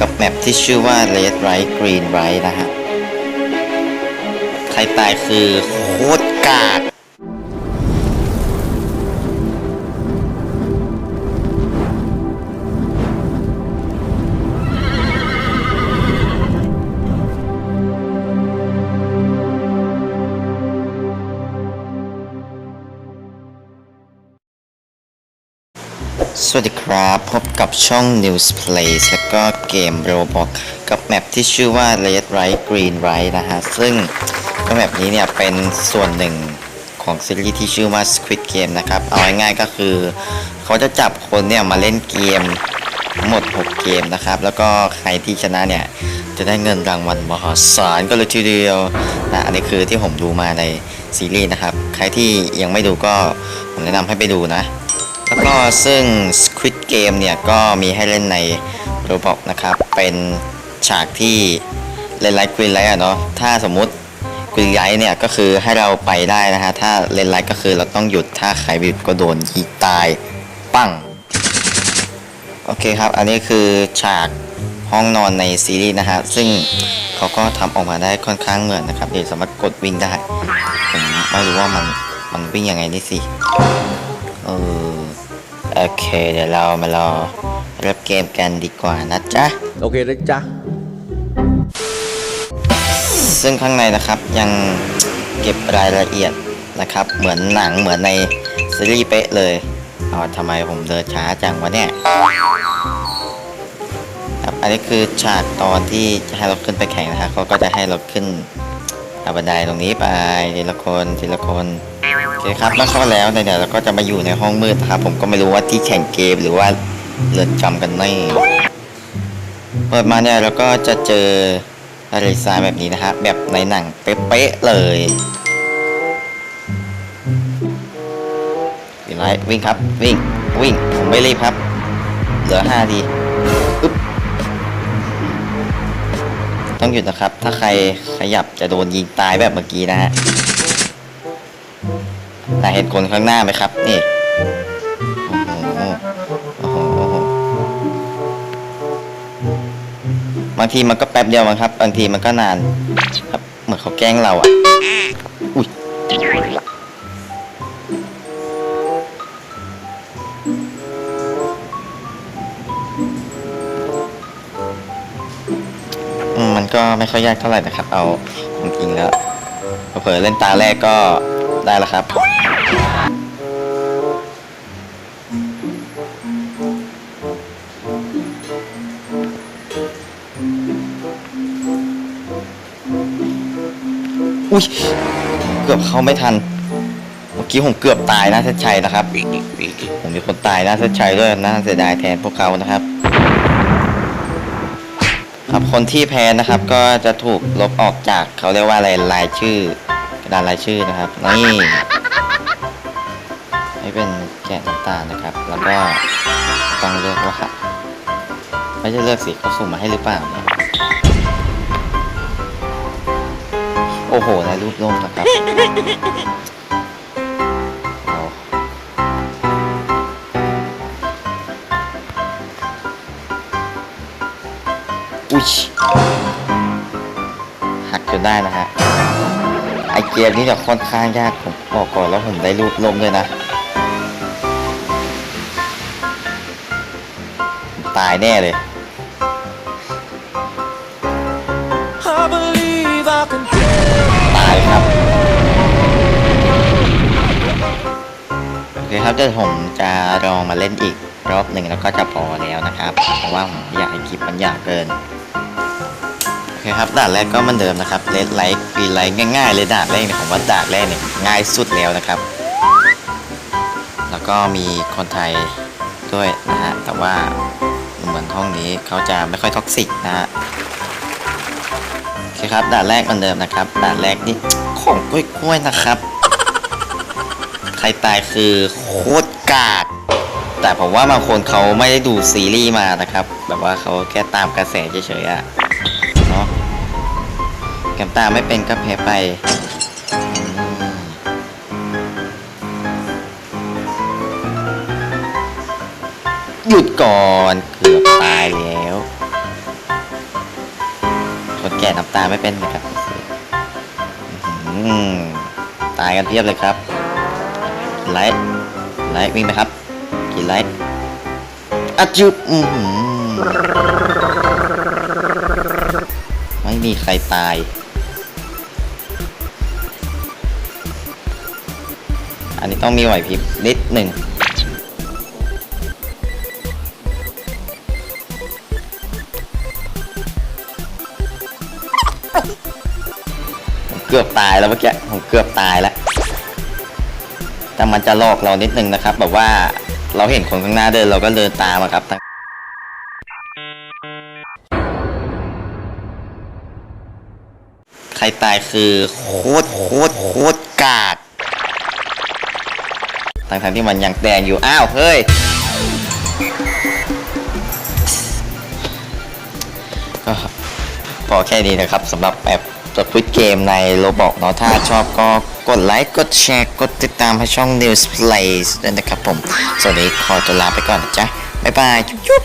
กับแมปที่ชื่อว่า Red Right Green Right นะฮะ ใครตายคือโคตรกาก สวัสดีครับ พบกับช่อง News Place แล้วก็เกม Roblox กับแมปที่ชื่อว่า Red Right Green Right นะฮะ ซึ่งก็แมปนี้เนี่ยเป็นส่วนหนึ่งของซีรีส์ที่ชื่อว่า Squid Game นะครับ เอาง่ายๆก็คือ เขาจะจับคนเนี่ยมาเล่นเกมหมด 6 เกมนะครับ แล้วก็ใครที่ชนะเนี่ย จะได้เงินรางวัลมหาศาลก็เลยทีเดียวนะอันนี้คือที่ผมดูมาในซีรีส์นะครับ ใครที่ยังไม่ดูก็ผมแนะนำให้ไปดูนะ แล้วก็ซึ่ง Squid Game เนี่ย ก็มีให้เล่นใน Roblox นะครับ เป็นฉากที่เล่นไลท์กรีนไลท์อะเนาะถ้าสมมุติกรีนไลท์เนี่ย ก็คือให้เราไปได้นะฮะ ถ้าเล่นไลท์ก็คือเราต้องหยุดถ้าใครหยุดก็โดนยิงตายปั้งโอเคครับ อันนี้คือฉากห้องนอนในซีรีส์นะฮะ ซึ่งเขาก็ทำออกมาได้ค่อนข้างเหมือนนะครับ เดี๋ยวสามารถกดวิ่งได้ ผมไม่รู้ว่ามันมันวิ่งยังไงนี่สิ เออ โอเค เดี๋ยวเรามารอเริ่มเกมกันดีกว่านะจ๊ะ โอเคนะจ๊ะ ซึ่งข้างในนะครับยังเก็บรายละเอียดนะครับ เหมือนหนังเหมือนในซีรีส์เป๊ะเลยเอาทำไมผมเดินช้าจังวะเนี่ยครับอันนี้คือฉากตอนที่จะให้เราขึ้นไปแข่งนะครับเขาก็จะให้เราขึ้นเอาบันไดตรงนี้ไปทีละคนทีละคนโอเคครับมื่อเข้าแล้วเดี๋ยวเราก็จะมาอยู่ในห้องมืดนะครับ ผมก็ไม่รู้ว่าที่แข่งเกมหรือว่าเรือนจำกันแน่เปิดมาเนี่ยเราก็จะเจออะไรทรายแบบนี้นะฮะแบบในหนังเป๊ะๆเลยวิ่งไล่วิ่งครับ วิ่งวิ่งผมไม่รีบครับ เหลือห้าทีอึ๊บต้องหยุดนะครับ ถ้าใครขยับจะโดนยิงตายแบบเมื่อกี้นะฮะ แต่เห็นคนข้างหน้าไหมครับ นี่บางทีมันก็แป๊บเดียวมั้งครับ บางทีมันก็นาน ครับเหมือนเขาแกล้งเราอะอุ้ยมันก็ไม่ค่อยยากเท่าไหร่นะครับ เอาจริงแล้วเผลอเล่นตาแรกก็ ได้แล้วครับ อุ้ยเกือบเข้าไม่ทัน เมื่อกี้ผมเกือบตายนะเซชัยนะครับ ผมมีคนตายนะเซชัยด้วยน่าเสียดายแทนพวกเขานะครับ ครับคนที่แพ้นะครับก็จะถูกลบออกจากเขาเรียกว่าอะไรรายชื่อ ดานรายชื่อนะครับ นี่ให้เป็นแกะน้ำตาลนะครับ แล้วก็ต้องเลือกว่าไม่ใช่เลือกสิเขาสุ่มมาให้หรือเปล่าเนี่ยโอ้โหในรูปร่มนะครับอุ้ยหักจนได้นะฮะ เกมนี้จะค่อนข้างยากผมบอกก่อนแล้วผมได้รูปร่มด้วยนะ ตายแน่เลย I believe I can ตายครับโอเคครับเดี๋ยวผมจะลองมาเล่นอีกรอบหนึ่งแล้วก็จะพอแล้วนะครับ เพราะว่าผมอยากให้คลิปมันยาวเกินโอเคครับด่านแรกก็เหมือนเดิมนะครับเลดไลท์ปีไลท์ง่ายๆเลยด่านแรกเนี่ยผมว่าด่านแรกเนี่ยง่ายสุดแล้วนะครับ แล้วก็มีคนไทยด้วยนะฮะแต่ว่าเหมือนห้องนี้เขาจะไม่ค่อยท็อกซิกนะฮะโอเคครับด่านแรกเหมือนเดิมนะครับด่านแรกนี่ของกล้วยๆนะครับ ใครตายคือโคตรกากแต่ผมว่าบางคนเขาไม่ได้ดูซีรีส์มานะครับ แบบว่าเขาแค่ตามกระแสเฉยๆอะเนาะ แกมตาไม่เป็นก็แพ้ไปหยุดก่อนเกือบตายแล้วคนแก่น้ำตาไม่เป็นนะครับตายกันเพียบเลยครับไลท์ไลท์วิ่งไหมครับ กี่ไลท์อะจุบไม่มีใครตาย อันนี้ต้องมีไหวพริบนิดหนึ่งผมเกือบตายแล้วเมื่อกี้ผมเกือบตายแล้วแต่มันจะหลอกเรานิดนึงนะครับ แบบว่าเราเห็นคนข้างหน้าเดินเราก็เดินตามครับใครตายคือโคตรโคตรโคตรกาก ทั้งๆที่มันยังแดงอยู่ อ้าว เฮ้ยก็พอแค่นี้นะครับสำหรับแอปจดพุทเกมในโลบอกเนาะถ้าชอบก็กดไลค์ กดแชร์ กดติดตามให้ช่อง News Plays ด้วยนะครับผม สวัสดีขอตัวลาไปก่อนนะจ๊ะ บ๊ายบาย จุ๊บ